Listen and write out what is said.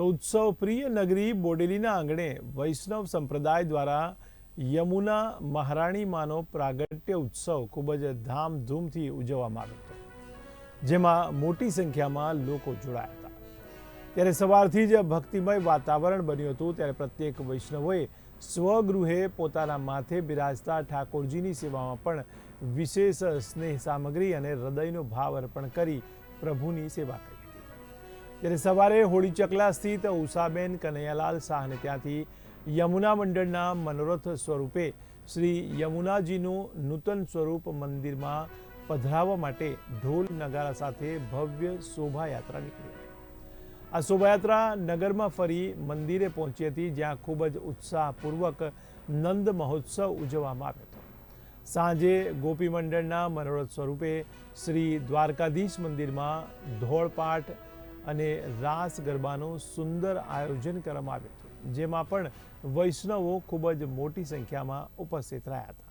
તો ઉત્સવ પ્રિય નગરી બોડેલીના આંગણે વૈષ્ણવ સંપ્રદાય દ્વારા યમુના મહારાણી માનો પ્રાગટ્ય ઉત્સવ ખૂબ જ ધામધૂમથી ઉજવવામાં આવ્યો હતો, જેમાં મોટી સંખ્યામાં લોકો જોડાયા હતા. ત્યારે સવારથી જ ભક્તિમય વાતાવરણ બન્યું હતું, ત્યારે પ્રત્યેક વૈષ્ણવોએ સ્વગૃહે પોતાના માથે બિરાજતા ઠાકોરજીની સેવામાં પણ વિશેષ સ્નેહ સામગ્રી અને હૃદયનો ભાવ અર્પણ કરી પ્રભુની સેવા કરી. ત્યારે સવારે હોળી ચકલા સ્થિત ઉષાબેન કનૈયાલાલ શાહને ત્યાંથી યમુના મંડળના મનોરથ સ્વરૂપે શ્રી યમુનાજીનું નૂતન સ્વરૂપ મંદિરમાં પધરાવવા માટે ઢોલ નગારા સાથે ભવ્ય શોભાયાત્રા નીકળી. આ શોભાયાત્રા નગરમાં ફરી મંદિરે પહોંચી હતી, જ્યાં ખૂબ જ ઉત્સાહપૂર્વક નંદ મહોત્સવ ઉજવવામાં આવ્યો હતો. સાંજે ગોપી મંડળના મનોરથ સ્વરૂપે શ્રી દ્વારકાધીશ મંદિરમાં ધોળપાઠ અને રાસ ગરબાનું સુંદર આયોજન કરવામાં આવ્યું હતું, જેમાં પણ વૈષ્ણવો ખૂબ જ મોટી સંખ્યામાં ઉપસ્થિત રહ્યા હતા.